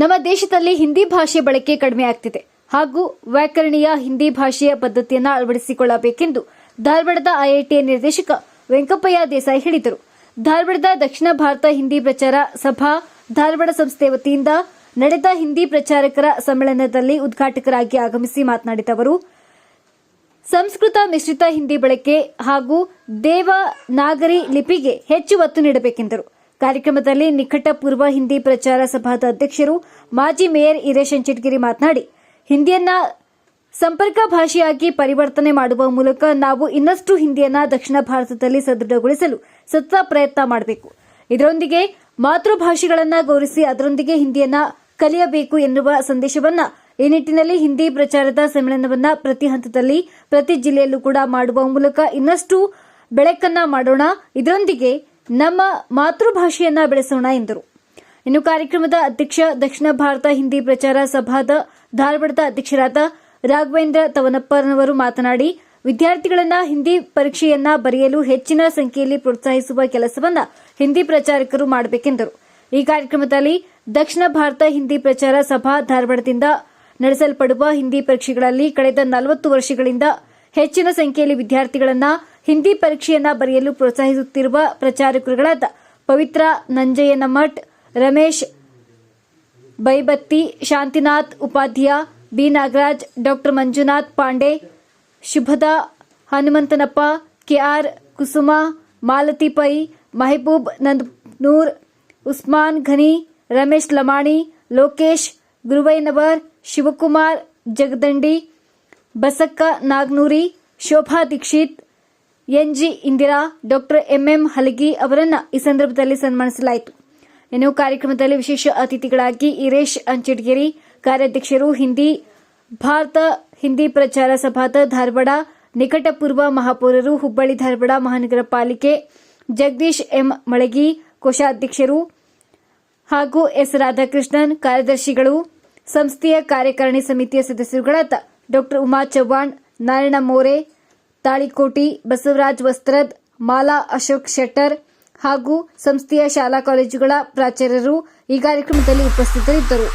ನಮ್ಮ ದೇಶದಲ್ಲಿ ಹಿಂದಿ ಭಾಷೆ ಬಳಕೆ ಕಡಿಮೆಯಾಗ್ತಿದೆ ಹಾಗೂ ವ್ಯಾಕರಣೀಯ ಹಿಂದಿ ಭಾಷೆಯ ಪದ್ಧತಿಯನ್ನು ಅಳವಡಿಸಿಕೊಳ್ಳಬೇಕೆಂದು ಧಾರವಾಡದ ಐಐಟಿಯ ನಿರ್ದೇಶಕ ವೆಂಕಪ್ಪಯ್ಯ ದೇಸಾಯಿ ಹೇಳಿದರು. ಧಾರವಾಡದ ದಕ್ಷಿಣ ಭಾರತ ಹಿಂದಿ ಪ್ರಚಾರ ಸಭಾ ಧಾರವಾಡ ಸಂಸ್ಥೆ ವತಿಯಿಂದ ನಡೆದ ಹಿಂದಿ ಪ್ರಚಾರಕರ ಸಮ್ಮೇಳನದಲ್ಲಿ ಉದ್ಘಾಟಕರಾಗಿ ಆಗಮಿಸಿ ಮಾತನಾಡಿದ ಅವರು, ಸಂಸ್ಕೃತ ಮಿಶ್ರಿತ ಹಿಂದಿ ಬಳಕೆ ಹಾಗೂ ದೇವನಾಗರಿ ಲಿಪಿಗೆ ಹೆಚ್ಚು ಒತ್ತು ನೀಡಬೇಕೆಂದರು. ಕಾರ್ಯಕ್ರಮದಲ್ಲಿ ನಿಕಟ ಪೂರ್ವ ಹಿಂದಿ ಪ್ರಚಾರ ಸಭಾದ ಅಧ್ಯಕ್ಷರು ಮಾಜಿ ಮೇಯರ್ ಈರೇಶ್ ಚಿಟ್ಗಿರಿ ಮಾತನಾಡಿ, ಹಿಂದಿಯನ್ನ ಸಂಪರ್ಕ ಭಾಷೆಯಾಗಿ ಪರಿವರ್ತನೆ ಮಾಡುವ ಮೂಲಕ ನಾವು ಇನ್ನಷ್ಟು ಹಿಂದಿಯನ್ನ ದಕ್ಷಿಣ ಭಾರತದಲ್ಲಿ ಸದೃಢಗೊಳಿಸಲು ಸತತ ಪ್ರಯತ್ನ ಮಾಡಬೇಕು. ಇದರೊಂದಿಗೆ ಮಾತೃಭಾಷೆಗಳನ್ನ ಗೌರವಿಸಿ ಅದರೊಂದಿಗೆ ಹಿಂದಿಯನ್ನ ಕಲಿಯಬೇಕು ಎನ್ನುವ ಸಂದೇಶವನ್ನ ಈ ನಿಟ್ಟಿನಲ್ಲಿ ಹಿಂದಿ ಪ್ರಚಾರದ ಸಮ್ಮೇಳನವನ್ನ ಪ್ರತಿ ಹಂತದಲ್ಲಿ ಪ್ರತಿ ಜಿಲ್ಲೆಯಲ್ಲೂ ಕೂಡ ಮಾಡುವ ಮೂಲಕ ಇನ್ನಷ್ಟು ಬೆಳಕನ್ನ ಮಾಡೋಣ. ಇದರೊಂದಿಗೆ ನಮ್ಮ ಮಾತೃಭಾಷೆಯನ್ನ ಬೆಳೆಸೋಣ ಎಂದರು. ಇನ್ನು ಕಾರ್ಯಕ್ರಮದ ಅಧ್ಯಕ್ಷ, ದಕ್ಷಿಣ ಭಾರತ ಹಿಂದಿ ಪ್ರಚಾರ ಸಭಾದ ಧಾರವಾಡದ ಅಧ್ಯಕ್ಷರಾದ ರಾಘವೇಂದ್ರ ತವನಪ್ಪನವರು ಮಾತನಾಡಿ, ವಿದ್ಯಾರ್ಥಿಗಳನ್ನ ಹಿಂದಿ ಪರೀಕ್ಷೆಯನ್ನ ಬರೆಯಲು ಹೆಚ್ಚಿನ ಸಂಖ್ಯೆಯಲ್ಲಿ ಪ್ರೋತ್ಸಾಹಿಸುವ ಕೆಲಸವನ್ನ ಹಿಂದಿ ಪ್ರಚಾರಕರು ಮಾಡಬೇಕೆಂದರು. ಈ ಕಾರ್ಯಕ್ರಮದಲ್ಲಿ ದಕ್ಷಿಣ ಭಾರತ ಹಿಂದಿ ಪ್ರಚಾರ ಸಭಾ ಧಾರವಾಡದಿಂದ ನಡೆಸಲ್ಪಡುವ ಹಿಂದಿ ಪರೀಕ್ಷೆಗಳಲ್ಲಿ ಕಳೆದ ನಲವತ್ತು ವರ್ಷಗಳಿಂದ ಹೆಚ್ಚಿನ ಸಂಖ್ಯೆಯಲ್ಲಿ ವಿದ್ಯಾರ್ಥಿಗಳನ್ನ ಹಿಂದಿ ಪರೀಕ್ಷೆಯನ್ನ ಬರೆಯಲು ಪ್ರೋತ್ಸಾಹಿಸುತ್ತಿರುವ ಪ್ರಚಾರಕರುಗಳಾದ Pavitra Nanjayyanamath, Ramesh Baibatti, Shantinath Upadhyaya B Nagaraj, doctor Manjunath Pande, Shubhada Hanumanthanappa, KR Kusuma, Malathi Pai, Mehboob Nandanur, Usman Ghani, Ramesh Lamani, Lokesh Guruvainavar Shivakumar Jagadandi, Basakka Nagnuri, Shobha Dixit NG Indira, doctor MM Halagi ಅವರನ್ನ ಈ ಸಂದರ್ಭದಲ್ಲಿ ಸನ್ಮಾನಿಸಲಾಯಿತು. ಇನ್ನು ಕಾರ್ಯಕ್ರಮದಲ್ಲಿ ವಿಶೇಷ ಅತಿಥಿಗಳಾಗಿ ಇರೇಶ್ ಅಂಚಿಡ್ಗೇರಿ, ಕಾರ್ಯಾಧ್ಯಕ್ಷರು ಹಿಂದಿ, ಭಾರತ ಹಿಂದಿ ಪ್ರಚಾರ ಸಭಾದ ಧಾರವಾಡ, ನಿಕಟಪೂರ್ವ ಮಹಾಪೌರರು ಹುಬ್ಬಳ್ಳಿ ಧಾರವಾಡ ಮಹಾನಗರ ಪಾಲಿಕೆ, ಜಗದೀಶ್ ಎಂ ಮಳಗಿ, ಕೋಶಾಧ್ಯಕ್ಷರು ಹಾಗೂ ಎಸ್ ರಾಧಾಕೃಷ್ಣನ್ ಕಾರ್ಯದರ್ಶಿಗಳು, ಸಂಸ್ಥೆಯ ಕಾರ್ಯಕಾರಿಣಿ ಸಮಿತಿಯ ಸದಸ್ಯರುಗಳಾದ ಡಾಕ್ಟರ್ ಉಮಾ ಚವ್ಹಾಣ್, ನಾರಾಯಣ ಮೋರೆ ತಾಳಿಕೋಟಿ ಬಸವರಾಜ್ ವಸ್ತ್ರದ್ ಮಾಲಾ ಅಶೋಕ್ ಶೆಟ್ಟರ್ ಹಾಗೂ ಸಂಸ್ಥೆಯ ಶಾಲಾ ಕಾಲೇಜುಗಳ ಪ್ರಾಚಾರ್ಯರು ಈ ಕಾರ್ಯಕ್ರಮದಲ್ಲಿ ಉಪಸ್ಥಿತರಿದ್ದರು.